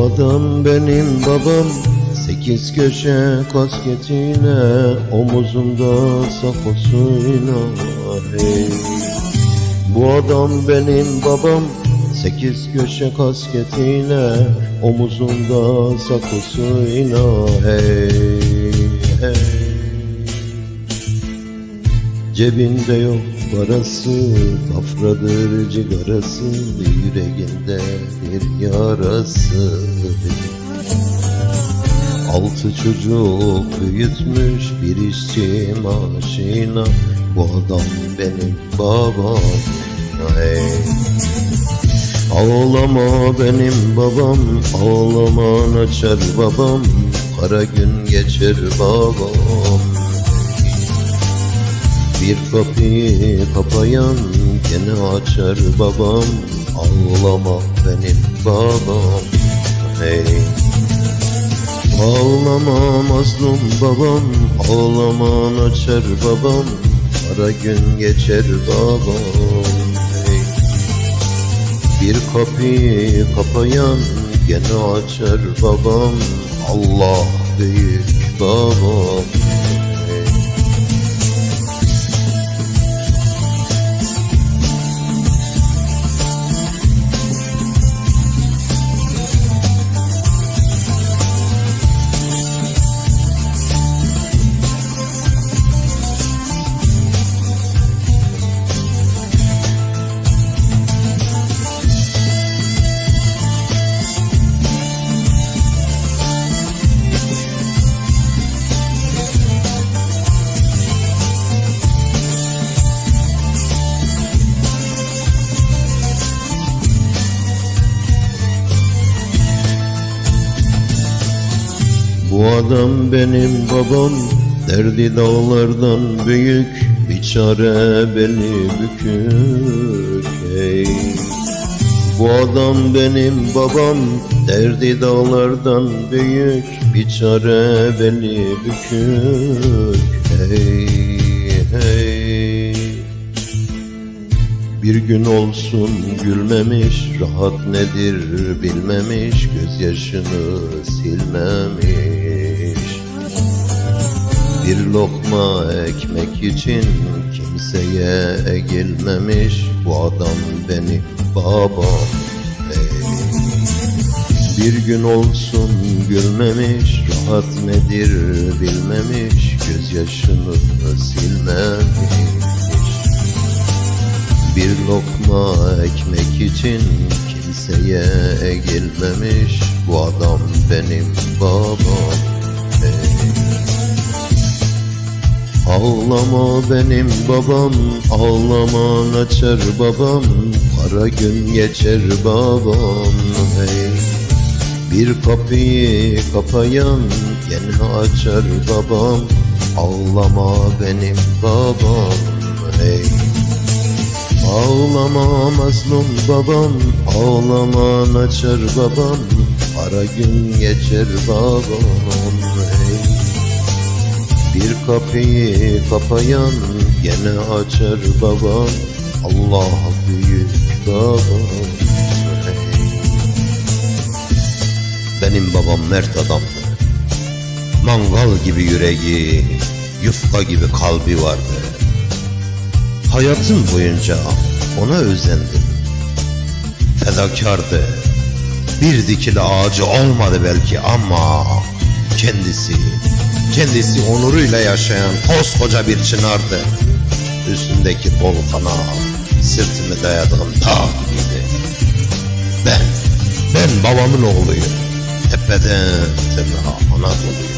Bu adam benim babam Sekiz köşe kasketiyle Omuzunda sakosuyla hey. Bu adam benim babam Sekiz köşe kasketiyle Omuzunda sakosuyla hey, hey. Cebinde yok parası Kafradır cigarası Yüreğinde bir yarası. Altı çocuk büyütmüş bir işçi maaşıyla Bu adam benim babam. Hey. Ağlama benim babam Ağlama açar babam Kara gün geçer babam bir kapıyı kapayan gene açar babam. Ağlama benim babam. Hey. Ağlama mazlum babam. Ağlama açar babam. Kara gün geçer babam. Hey. Bir kapıyı kapayan gene açar babam. Allah büyük babam Bu adam benim babam Derdi dağlardan büyük Bir çare beli bükük hey. Bu adam benim babam Derdi dağlardan büyük Bir çare beli bükük Hey bir gün olsun gülmemiş, rahat nedir bilmemiş, gözyaşını silmemiş. Bir lokma ekmek için kimseye eğilmemiş, bu adam benim babam. Bir gün olsun gülmemiş, rahat nedir bilmemiş, gözyaşını silmemiş. Lokma ekmek için kimseye eğilmemiş Bu adam benim babam hey. Ağlama benim babam Ağlama açar babam Kara gün geçer babam hey. Bir kapıyı kapayan Gene açar babam Ağlama benim babam hey. Ağlama mazlum babam Ağlama açar babam Ara gün geçer babam hey. Bir kapıyı kapayan Gene açar babam Allah büyük babam hey. Benim babam mert adamdı Mangal gibi yüreği Yufka gibi kalbi vardı Hayatım boyunca ona özendim. Fedakardı. Bir dikili ağacı olmadı belki ama kendisi, kendisi onuruyla yaşayan koskoca bir çınardı. Üstündeki volkana sırtımı dayadığım dağ gibiydi. Ben, ben babamın oğluyum. Tepeden tırnağa Anadolu'yum.